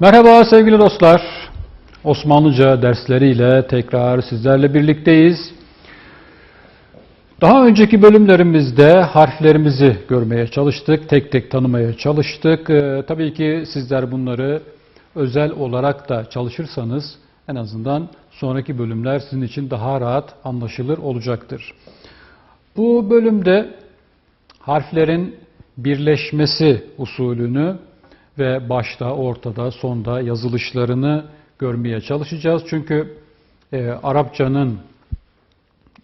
Merhaba sevgili dostlar. Osmanlıca dersleriyle tekrar sizlerle birlikteyiz. Daha önceki bölümlerimizde harflerimizi görmeye çalıştık, tek tek tanımaya çalıştık. Ee, tabii ki sizler bunları özel olarak da çalışırsanız en azından sonraki bölümler sizin için daha rahat anlaşılır olacaktır. Bu bölümde harflerin birleşmesi usulünü ve başta, ortada, sonda yazılışlarını görmeye çalışacağız. Çünkü e, Arapçanın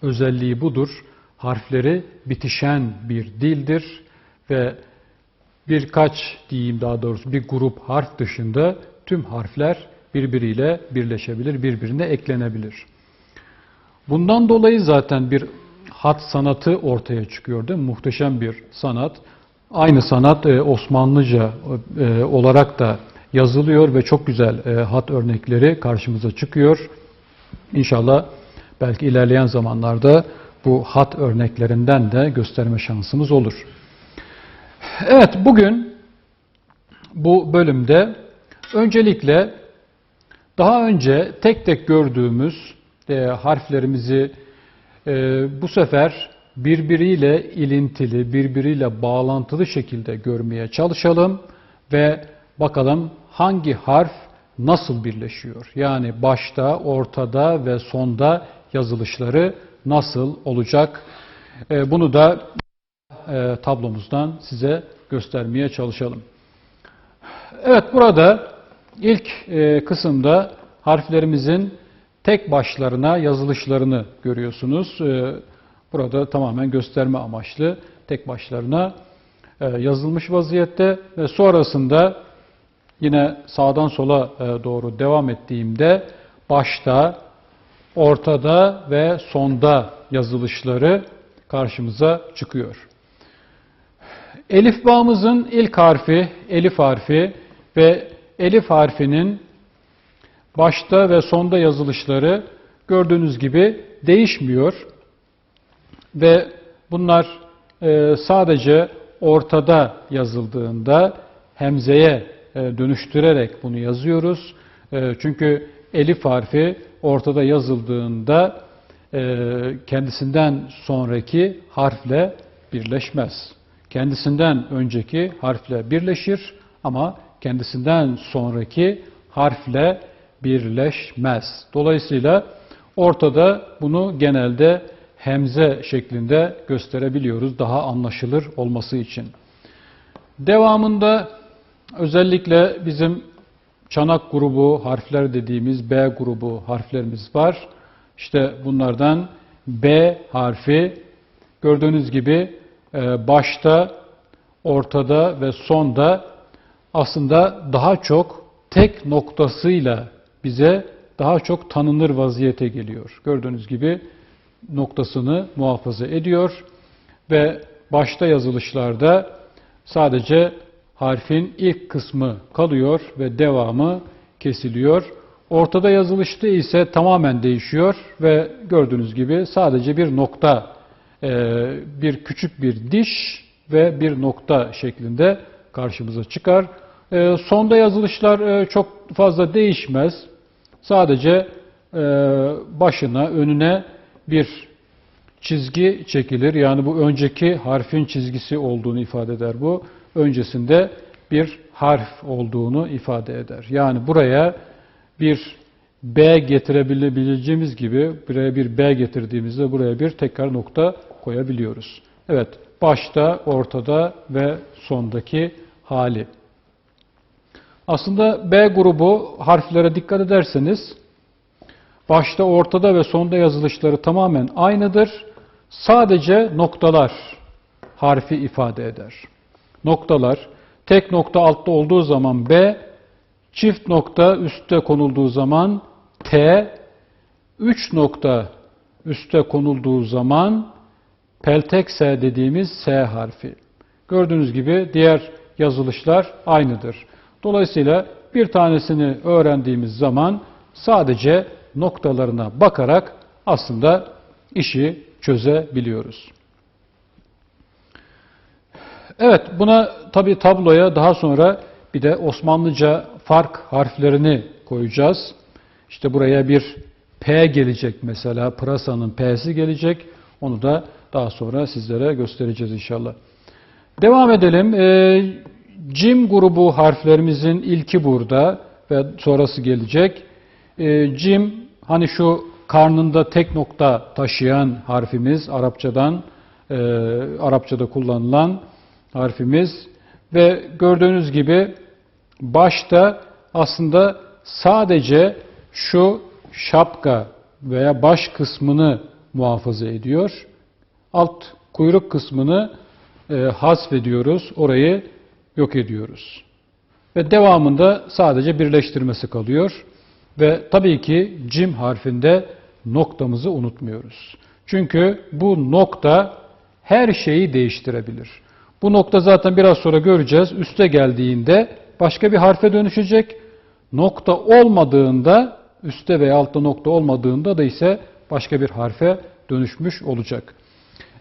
özelliği budur. Harfleri bitişen bir dildir ve birkaç diyeyim daha doğrusu bir grup harf dışında tüm harfler birbiriyle birleşebilir, birbirine eklenebilir. Bundan dolayı zaten bir hat sanatı ortaya çıkıyor değil mi? Muhteşem bir sanat. Aynı sanat e, Osmanlıca e, olarak da yazılıyor ve çok güzel e, hat örnekleri karşımıza çıkıyor. İnşallah belki ilerleyen zamanlarda bu hat örneklerinden de gösterme şansımız olur. Evet bugün bu bölümde öncelikle daha önce tek tek gördüğümüz harflerimizi bu sefer birbiriyle ilintili, birbiriyle bağlantılı şekilde görmeye çalışalım ve bakalım hangi harf nasıl birleşiyor? Yani başta, ortada ve sonda yazılışları nasıl olacak? E, bunu da e, tablomuzdan size göstermeye çalışalım. Evet burada ilk e, kısımda harflerimizin tek başlarına yazılışlarını görüyorsunuz. Burada tamamen gösterme amaçlı tek başlarına yazılmış vaziyette ve sonrasında yine sağdan sola doğru devam ettiğimde başta, ortada ve sonda yazılışları karşımıza çıkıyor. Elif bağımızın ilk harfi elif harfi ve elif harfinin başta ve sonda yazılışları gördüğünüz gibi değişmiyor. Ve bunlar e, sadece ortada yazıldığında hemzeye e, dönüştürerek bunu yazıyoruz. E, çünkü elif harfi ortada yazıldığında kendisinden sonraki harfle birleşmez. Kendisinden önceki harfle birleşir ama kendisinden sonraki harfle birleşmez. Dolayısıyla ortada bunu genelde hemze şeklinde gösterebiliyoruz daha anlaşılır olması için. Devamında özellikle bizim çanak grubu harfler dediğimiz B grubu harflerimiz var. İşte bunlardan B harfi gördüğünüz gibi e, başta, ortada ve sonda aslında daha çok tek noktasıyla bize daha çok tanınır vaziyete geliyor. Gördüğünüz gibi noktasını muhafaza ediyor ve başta yazılışlarda sadece harfin ilk kısmı kalıyor ve devamı kesiliyor. Ortada yazılışta ise tamamen değişiyor ve gördüğünüz gibi sadece bir nokta, e, bir küçük bir diş ve bir nokta şeklinde karşımıza çıkar. E, sonda yazılışlar e, çok fazla değişmez. Sadece başına, önüne bir çizgi çekilir. Yani bu önceki harfin çizgisi olduğunu ifade eder bu. Öncesinde bir harf olduğunu ifade eder. Yani buraya bir B getirebileceğimiz gibi buraya bir B getirdiğimizde buraya bir tekrar nokta koyabiliyoruz. Evet, başta, ortada ve sondaki hali. Aslında B grubu harflere dikkat ederseniz Başta, ortada ve sonda yazılışları tamamen aynıdır. Sadece noktalar harfi ifade eder. Noktalar tek nokta altta olduğu zaman B, çift nokta üstte konulduğu zaman T, üç nokta üstte konulduğu zaman peltek S dediğimiz S harfi. Gördüğünüz gibi diğer yazılışlar aynıdır. Dolayısıyla bir tanesini öğrendiğimiz zaman sadece noktalarına bakarak aslında işi çözebiliyoruz. Evet buna tabi tabloya daha sonra Bir de Osmanlıca fark harflerini koyacağız. İşte buraya bir P gelecek mesela. Pırasa'nın P'si gelecek. Onu da daha sonra sizlere göstereceğiz inşallah. Devam edelim. Ee, Cim grubu harflerimizin ilki burada ve sonrası gelecek. Ee, Cim hani şu karnında tek nokta taşıyan harfimiz Arapçadan e, Arapçada kullanılan harfimiz ve gördüğünüz gibi başta aslında sadece şu şapka veya baş kısmını muhafaza ediyor. Alt kuyruk kısmını e, hasfediyoruz. Orayı yok ediyoruz. Ve devamında sadece birleştirmesi kalıyor. Ve tabii ki cim harfinde noktamızı unutmuyoruz. Çünkü bu nokta her şeyi değiştirebilir. Bu nokta zaten biraz sonra göreceğiz. Üste geldiğinde başka bir harfe dönüşecek. Nokta olmadığında, üstte veya altta nokta olmadığında da ise başka bir harfe dönüşmüş olacak.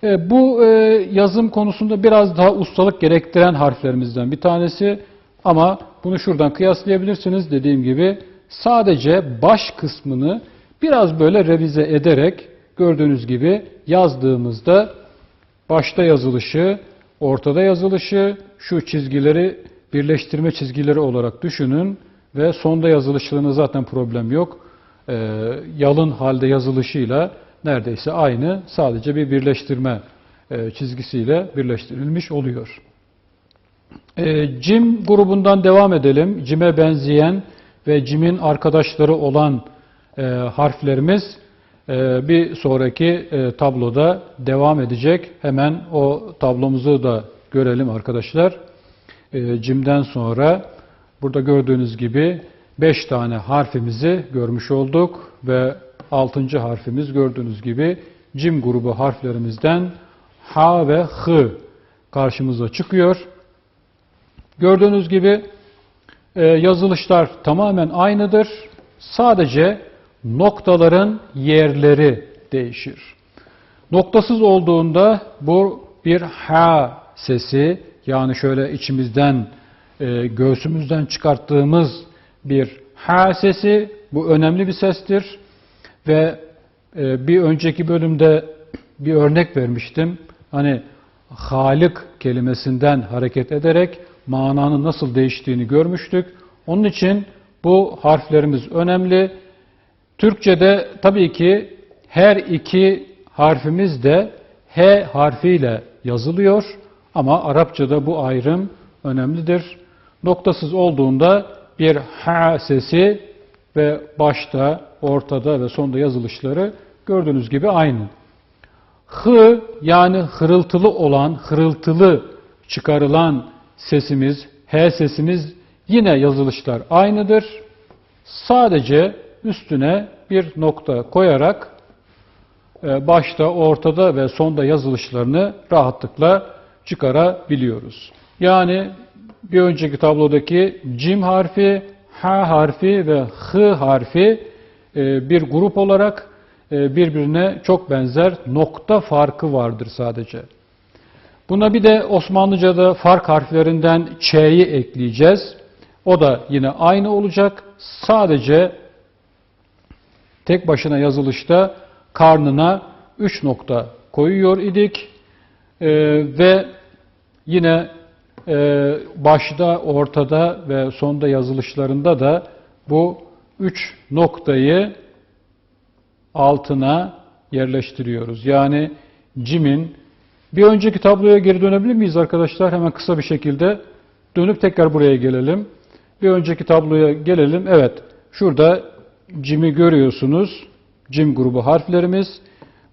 E, bu e, yazım konusunda biraz daha ustalık gerektiren harflerimizden bir tanesi ama bunu şuradan kıyaslayabilirsiniz. Dediğim gibi sadece baş kısmını biraz böyle revize ederek gördüğünüz gibi yazdığımızda başta yazılışı, ortada yazılışı, şu çizgileri birleştirme çizgileri olarak düşünün ve sonda yazılışlarında zaten problem yok. E, yalın halde yazılışıyla neredeyse aynı sadece bir birleştirme e, çizgisiyle birleştirilmiş oluyor. E, cim grubundan devam edelim. Cime benzeyen ve cimin arkadaşları olan e, harflerimiz e, bir sonraki e, tabloda devam edecek. Hemen o tablomuzu da görelim arkadaşlar. E, cimden sonra burada gördüğünüz gibi 5 tane harfimizi görmüş olduk ve 6. harfimiz gördüğünüz gibi cim grubu harflerimizden H ve H karşımıza çıkıyor. Gördüğünüz gibi yazılışlar tamamen aynıdır. Sadece noktaların yerleri değişir. Noktasız olduğunda bu bir H sesi yani şöyle içimizden e, göğsümüzden çıkarttığımız bir H sesi bu önemli bir sestir. Ve e, bir önceki bölümde bir örnek vermiştim. Hani Halik kelimesinden hareket ederek mananın nasıl değiştiğini görmüştük. Onun için bu harflerimiz önemli. Türkçe'de tabii ki her iki harfimiz de H harfiyle yazılıyor ama Arapçada bu ayrım önemlidir. Noktasız olduğunda bir H sesi ve başta, ortada ve sonda yazılışları gördüğünüz gibi aynı. Hı yani hırıltılı olan, hırıltılı çıkarılan sesimiz, H sesimiz yine yazılışlar aynıdır. Sadece üstüne bir nokta koyarak e, başta, ortada ve sonda yazılışlarını rahatlıkla çıkarabiliyoruz. Yani bir önceki tablodaki cim harfi, H harfi ve H harfi e, bir grup olarak e, birbirine çok benzer nokta farkı vardır sadece. Buna bir de Osmanlıca'da fark harflerinden Ç'yi ekleyeceğiz. O da yine aynı olacak. Sadece tek başına yazılışta karnına 3 nokta koyuyor idik. Ee, ve yine e, başta, ortada ve sonda yazılışlarında da bu 3 noktayı altına yerleştiriyoruz. Yani cimin bir önceki tabloya geri dönebilir miyiz arkadaşlar? Hemen kısa bir şekilde dönüp tekrar buraya gelelim. Bir önceki tabloya gelelim. Evet, şurada cimi görüyorsunuz. Cim grubu harflerimiz.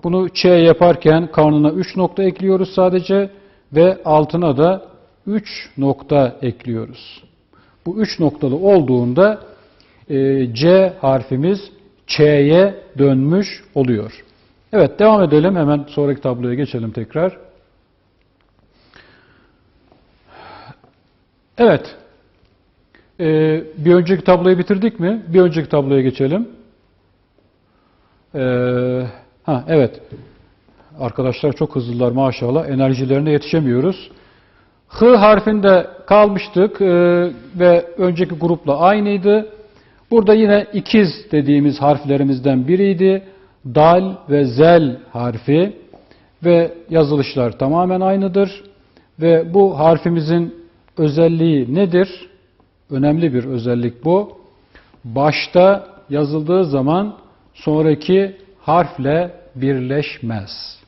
Bunu Ç yaparken karnına 3 nokta ekliyoruz sadece ve altına da 3 nokta ekliyoruz. Bu 3 noktalı olduğunda e, C harfimiz Ç'ye dönmüş oluyor. Evet devam edelim. Hemen sonraki tabloya geçelim tekrar. Evet. Ee, bir önceki tabloyu bitirdik mi? Bir önceki tabloya geçelim. Ee, ha evet. Arkadaşlar çok hızlılar maşallah. Enerjilerine yetişemiyoruz. H harfinde kalmıştık e, ve önceki grupla aynıydı. Burada yine ikiz dediğimiz harflerimizden biriydi. Dal ve zel harfi ve yazılışlar tamamen aynıdır. Ve bu harfimizin özelliği nedir? Önemli bir özellik bu. Başta yazıldığı zaman sonraki harfle birleşmez.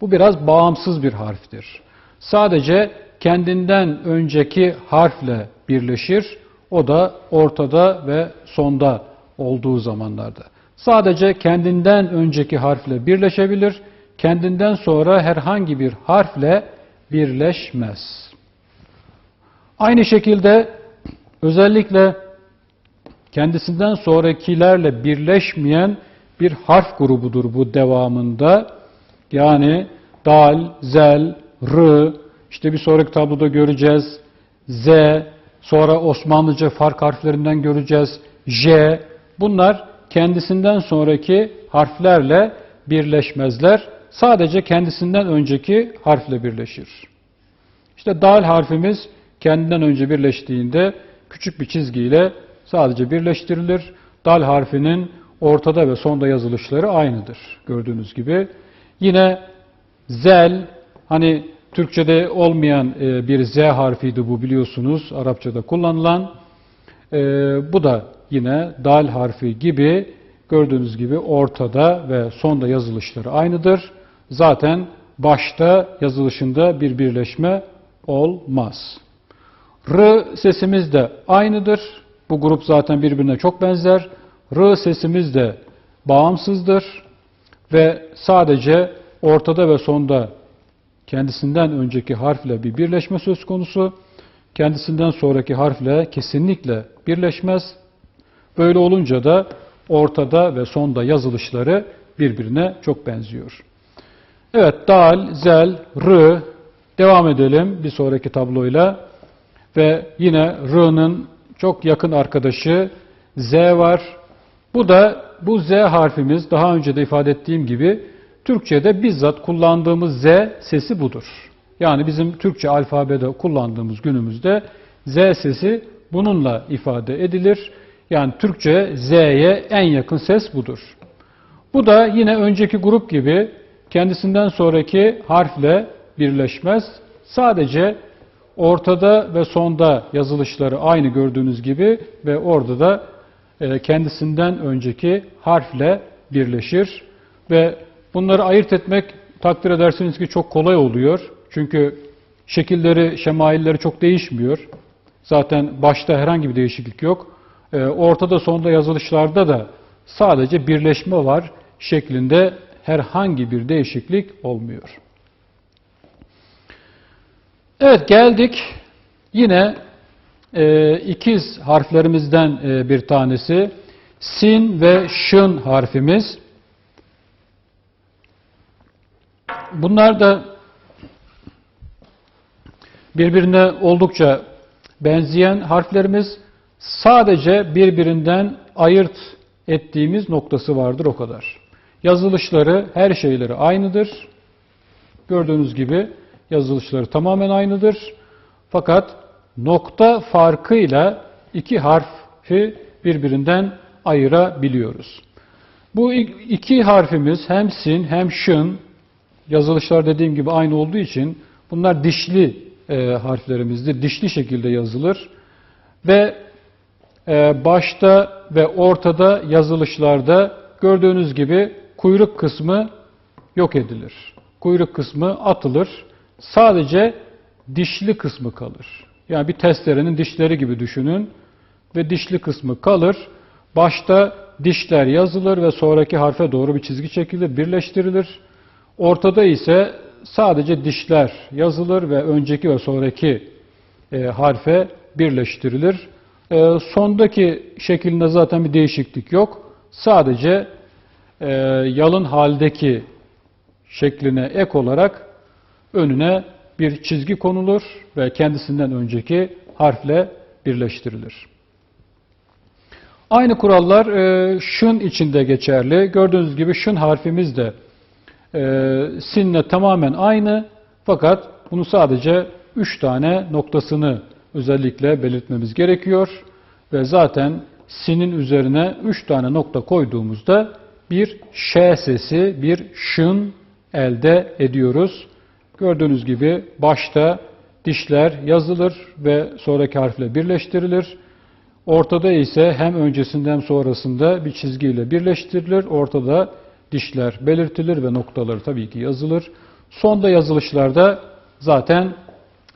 Bu biraz bağımsız bir harftir. Sadece kendinden önceki harfle birleşir. O da ortada ve sonda olduğu zamanlarda. Sadece kendinden önceki harfle birleşebilir. Kendinden sonra herhangi bir harfle birleşmez. Aynı şekilde özellikle kendisinden sonrakilerle birleşmeyen bir harf grubudur bu devamında. Yani dal, zel, r, işte bir sonraki tabloda göreceğiz. Z, sonra Osmanlıca fark harflerinden göreceğiz. J, bunlar kendisinden sonraki harflerle birleşmezler. Sadece kendisinden önceki harfle birleşir. İşte dal harfimiz kendinden önce birleştiğinde küçük bir çizgiyle sadece birleştirilir. Dal harfinin ortada ve sonda yazılışları aynıdır gördüğünüz gibi. Yine zel, hani Türkçe'de olmayan e, bir z harfiydi bu biliyorsunuz Arapçada kullanılan. E, bu da yine dal harfi gibi gördüğünüz gibi ortada ve sonda yazılışları aynıdır. Zaten başta yazılışında bir birleşme olmaz. R sesimiz de aynıdır. Bu grup zaten birbirine çok benzer. R sesimiz de bağımsızdır ve sadece ortada ve sonda kendisinden önceki harfle bir birleşme söz konusu. Kendisinden sonraki harfle kesinlikle birleşmez. Böyle olunca da ortada ve sonda yazılışları birbirine çok benziyor. Evet, dal, zel, r. Devam edelim bir sonraki tabloyla. Ve yine r'nın çok yakın arkadaşı z var. Bu da bu z harfimiz daha önce de ifade ettiğim gibi Türkçe'de bizzat kullandığımız z sesi budur. Yani bizim Türkçe alfabede kullandığımız günümüzde z sesi bununla ifade edilir. Yani Türkçe z'ye en yakın ses budur. Bu da yine önceki grup gibi kendisinden sonraki harfle birleşmez. Sadece ortada ve sonda yazılışları aynı gördüğünüz gibi ve orada da e, kendisinden önceki harfle birleşir ve bunları ayırt etmek takdir edersiniz ki çok kolay oluyor. Çünkü şekilleri, şemailleri çok değişmiyor. Zaten başta herhangi bir değişiklik yok. E, ortada sonda yazılışlarda da sadece birleşme var şeklinde herhangi bir değişiklik olmuyor. Evet geldik yine e, ikiz harflerimizden e, bir tanesi sin ve şın harfimiz. Bunlar da birbirine oldukça benzeyen harflerimiz sadece birbirinden ayırt ettiğimiz noktası vardır o kadar. Yazılışları, her şeyleri aynıdır. Gördüğünüz gibi yazılışları tamamen aynıdır. Fakat nokta farkıyla iki harfi birbirinden ayırabiliyoruz. Bu iki harfimiz hem sin hem şın yazılışlar dediğim gibi aynı olduğu için bunlar dişli e, harflerimizdir. Dişli şekilde yazılır ve e, başta ve ortada yazılışlarda gördüğünüz gibi kuyruk kısmı yok edilir. Kuyruk kısmı atılır. Sadece dişli kısmı kalır. Yani bir testerenin dişleri gibi düşünün ve dişli kısmı kalır. Başta dişler yazılır ve sonraki harfe doğru bir çizgi çekilir, birleştirilir. Ortada ise sadece dişler yazılır ve önceki ve sonraki e, harfe birleştirilir. E, sondaki şeklinde zaten bir değişiklik yok. Sadece e, yalın haldeki şekline ek olarak önüne bir çizgi konulur ve kendisinden önceki harfle birleştirilir. Aynı kurallar e, şın içinde geçerli. Gördüğünüz gibi şın harfimiz de e, sinle tamamen aynı fakat bunu sadece 3 tane noktasını özellikle belirtmemiz gerekiyor. Ve zaten sinin üzerine 3 tane nokta koyduğumuzda bir ş sesi, bir şın elde ediyoruz. Gördüğünüz gibi başta dişler yazılır ve sonraki harfle birleştirilir. Ortada ise hem öncesinde hem sonrasında bir çizgiyle birleştirilir. Ortada dişler belirtilir ve noktaları tabii ki yazılır. Sonda yazılışlarda zaten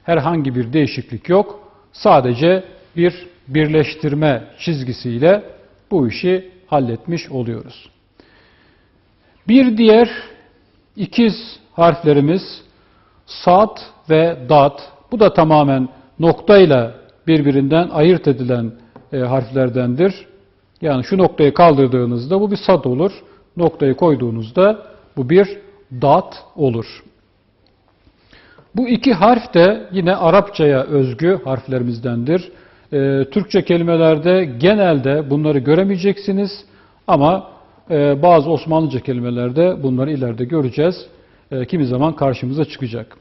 herhangi bir değişiklik yok. Sadece bir birleştirme çizgisiyle bu işi halletmiş oluyoruz. Bir diğer ikiz harflerimiz sat ve dat. Bu da tamamen noktayla birbirinden ayırt edilen e, harflerdendir. Yani şu noktayı kaldırdığınızda bu bir sat olur. Noktayı koyduğunuzda bu bir dat olur. Bu iki harf de yine Arapçaya özgü harflerimizdendir. E, Türkçe kelimelerde genelde bunları göremeyeceksiniz ama e, bazı Osmanlıca kelimelerde bunları ileride göreceğiz. E, kimi zaman karşımıza çıkacak.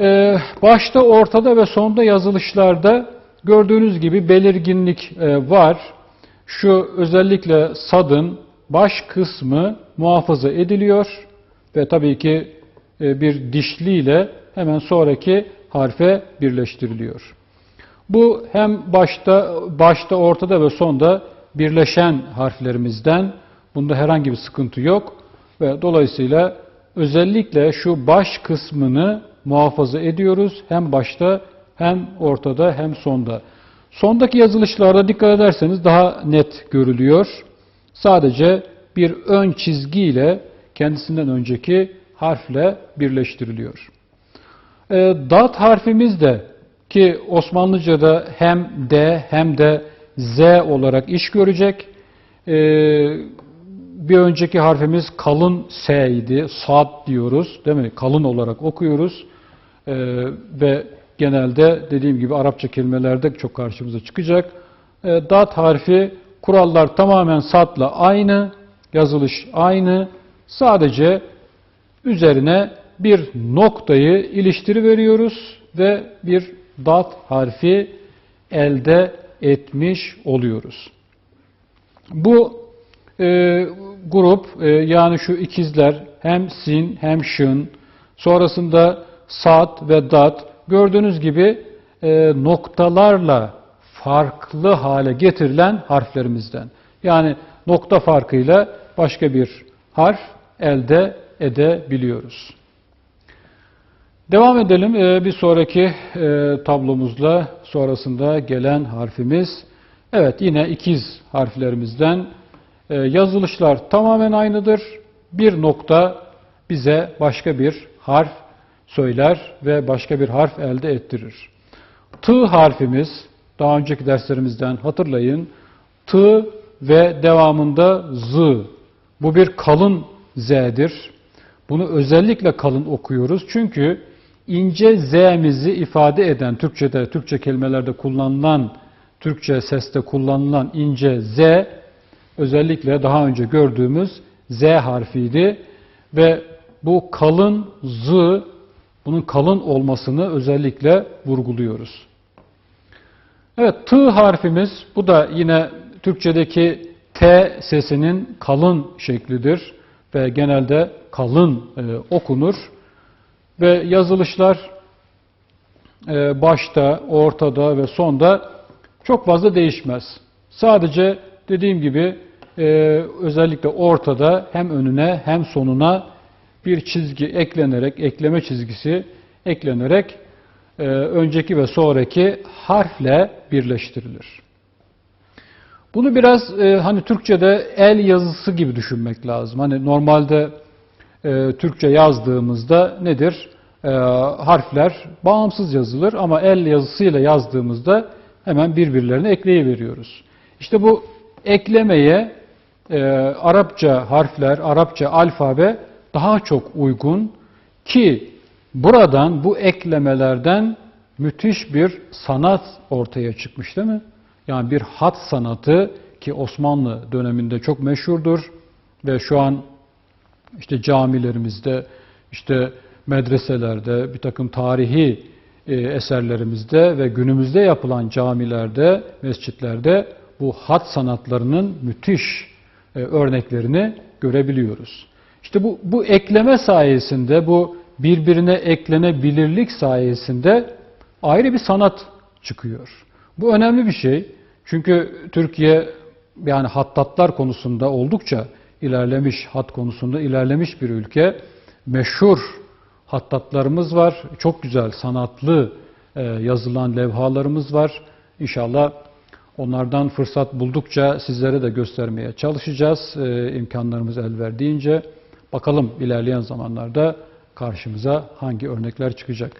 E, başta, ortada ve sonda yazılışlarda gördüğünüz gibi belirginlik e, var. Şu özellikle sadın baş kısmı muhafaza ediliyor ve tabii ki e, bir dişliyle hemen sonraki harfe birleştiriliyor. Bu hem başta, başta, ortada ve sonda birleşen harflerimizden. Bunda herhangi bir sıkıntı yok ve dolayısıyla özellikle şu baş kısmını muhafaza ediyoruz. Hem başta hem ortada hem sonda. Sondaki yazılışlarda dikkat ederseniz daha net görülüyor. Sadece bir ön çizgiyle kendisinden önceki harfle birleştiriliyor. E, dat harfimiz de ki Osmanlıca'da hem D hem de Z olarak iş görecek. E, bir önceki harfimiz kalın S idi. Sad diyoruz. Değil mi? Kalın olarak okuyoruz. E, ve genelde dediğim gibi Arapça kelimelerde çok karşımıza çıkacak. E, dat harfi kurallar tamamen satla aynı. Yazılış aynı. Sadece üzerine bir noktayı iliştiri veriyoruz ve bir dat harfi elde etmiş oluyoruz. Bu e, grup e, yani şu ikizler hem sin hem şın sonrasında sat ve dat gördüğünüz gibi e, noktalarla farklı hale getirilen harflerimizden. Yani nokta farkıyla başka bir harf elde edebiliyoruz. Devam edelim bir sonraki tablomuzla sonrasında gelen harfimiz. Evet yine ikiz harflerimizden yazılışlar tamamen aynıdır. Bir nokta bize başka bir harf söyler ve başka bir harf elde ettirir. T harfimiz daha önceki derslerimizden hatırlayın. T ve devamında Z. Bu bir kalın Z'dir. Bunu özellikle kalın okuyoruz. Çünkü ince Z'mizi ifade eden Türkçe'de, Türkçe kelimelerde kullanılan, Türkçe seste kullanılan ince Z özellikle daha önce gördüğümüz Z harfiydi ve bu kalın Z bunun kalın olmasını özellikle vurguluyoruz. Evet T harfimiz bu da yine Türkçedeki T sesinin kalın şeklidir ve genelde kalın e, okunur ve yazılışlar e, başta, ortada ve sonda çok fazla değişmez. Sadece dediğim gibi e, özellikle ortada hem önüne hem sonuna bir çizgi eklenerek, ekleme çizgisi eklenerek e, önceki ve sonraki harfle birleştirilir. Bunu biraz e, hani Türkçe'de el yazısı gibi düşünmek lazım. Hani normalde e, Türkçe yazdığımızda nedir? E, harfler bağımsız yazılır ama el yazısıyla yazdığımızda hemen birbirlerine ekleyiveriyoruz. İşte bu eklemeye e, Arapça harfler, Arapça alfabe daha çok uygun ki buradan bu eklemelerden müthiş bir sanat ortaya çıkmış değil mi? Yani bir hat sanatı ki Osmanlı döneminde çok meşhurdur ve şu an işte camilerimizde, işte medreselerde, bir takım tarihi e, eserlerimizde ve günümüzde yapılan camilerde, mescitlerde bu hat sanatlarının müthiş e, örneklerini görebiliyoruz. İşte bu, bu ekleme sayesinde, bu birbirine eklenebilirlik sayesinde ayrı bir sanat çıkıyor. Bu önemli bir şey. Çünkü Türkiye yani hattatlar konusunda oldukça ilerlemiş, hat konusunda ilerlemiş bir ülke. Meşhur hattatlarımız var. Çok güzel sanatlı e, yazılan levhalarımız var. İnşallah onlardan fırsat buldukça sizlere de göstermeye çalışacağız. E, imkanlarımız el verdiğince. Bakalım ilerleyen zamanlarda karşımıza hangi örnekler çıkacak.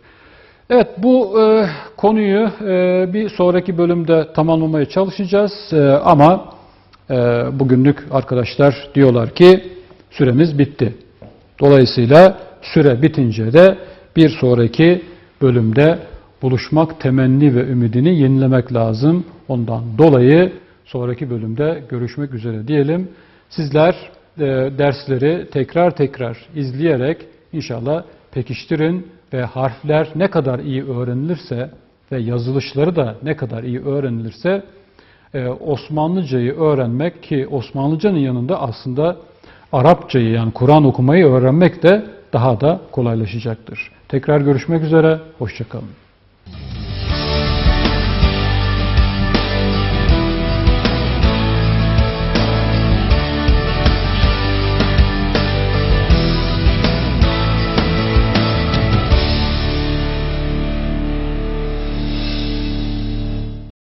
Evet bu e, konuyu e, bir sonraki bölümde tamamlamaya çalışacağız E, ama e, bugünlük arkadaşlar diyorlar ki süremiz bitti. Dolayısıyla süre bitince de bir sonraki bölümde buluşmak temenni ve ümidini yenilemek lazım. Ondan dolayı sonraki bölümde görüşmek üzere diyelim. Sizler e, dersleri tekrar tekrar izleyerek inşallah pekiştirin ve harfler ne kadar iyi öğrenilirse ve yazılışları da ne kadar iyi öğrenilirse e, Osmanlıcayı öğrenmek ki Osmanlıcanın yanında aslında Arapçayı yani Kur'an okumayı öğrenmek de daha da kolaylaşacaktır. Tekrar görüşmek üzere, hoşçakalın.